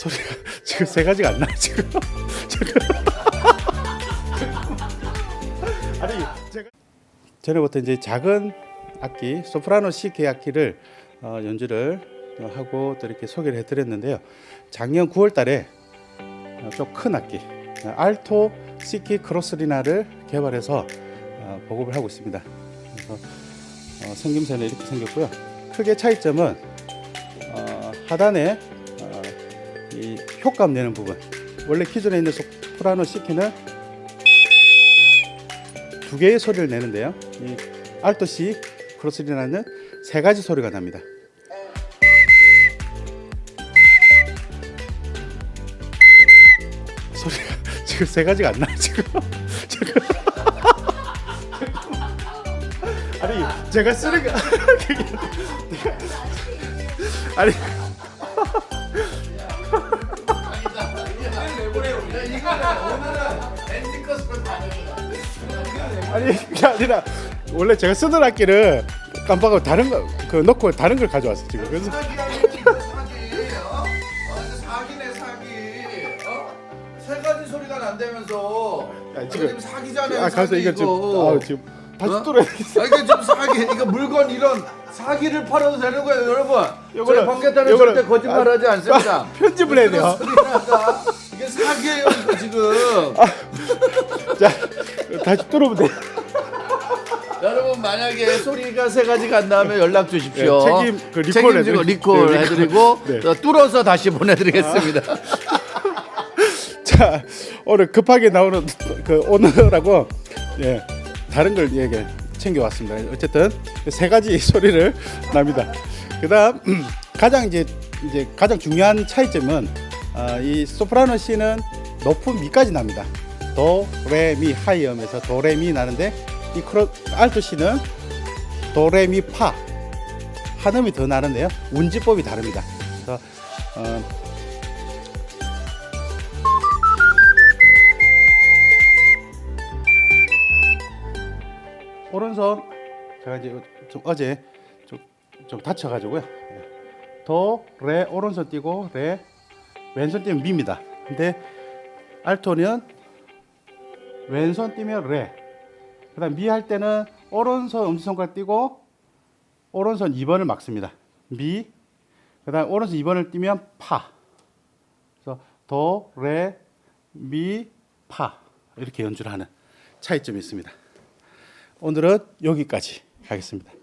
소리가 지금 세 가지가 안 나. 지금. 아니 제가 전에부터 이제 작은 악기 소프라노 C 계악기를 어, 연주를 어, 하고 또 이렇게 소개를 해드렸는데요. 작년 9월달에 어, 좀큰 악기 어, 알토 시키 크로스리나를 개발해서 어, 보급을 하고 있습니다. 그래서 어, 생김새는 이렇게 생겼고요. 크게 차이점은 어, 하단에 어, 이 효과음 내는 부분. 원래 기존에 있는 소프라노 시키는 두 개의 소리를 내는데요. 이 알토 C 크로스리나는 세 가지 소리가 납니다. 소리가 지금 세 가지가 안 나. 지금. 아니 제가 쓰는 거 아니 아니 그게 아니라 원래 제가 쓰던 악기를 깜빡하고 다른 거 그 넣고 다른 걸 가져왔어 지금 그래서 사기 사기 어? 어 이제 사기네 사기 어? 세 가지 소리가 난다면서 야, 아, 지금- 지금 사기잖아요 아 가서 사기 이거 지금 이거. 아 지금 다시 어? 뚫어야 겠어 아, 이게 좀 사기 이거 물건 이런 사기를 팔아도 되는 거예요 여러분 요거는- 저희 방개탄은 요거는- 절대 거짓말하지 아, 않습니다 아, 편집을 해야 돼요. 이게 사기예요 이거 지금 자 다시 뚫으면 돼 여러분 만약에 소리가 세 가지가 안 나면 연락 주십시오. 네, 책임, 그 리콜 책임지고 해드리- 리콜 네, 리콜. 해드리고 네. 또 뚫어서 다시 보내드리겠습니다. 자 오늘 급하게 나오는 그 오늘하고 예 다른 걸 얘기 챙겨 왔습니다. 어쨌든 세 가지 소리를 납니다. 그다음 가장 이제 이제 가장 중요한 차이점은 아, 이 소프라노 C는 높은 미까지 납니다. 도, 레, 미 하이음에서 도, 레, 미 나는데 이 크로 알토 C는 도, 레, 미, 파 한음이 더 나는데요. 운지법이 다릅니다. 그래서 어, 오른손 제가 이제 좀 어제 좀, 좀 다쳐가지고요. 도, 레 오른손 띄고 레 왼손 띄면 미입니다. 근데 알토는 왼손 띄면 레. 그 다음 미 할 때는 오른손 엄지손가락 띄고 오른손 2번을 막습니다. 미. 그 다음 오른손 2번을 띄면 파. 그래서 도, 레, 미, 파 이렇게 연주를 하는 차이점이 있습니다. 오늘은 여기까지 하겠습니다.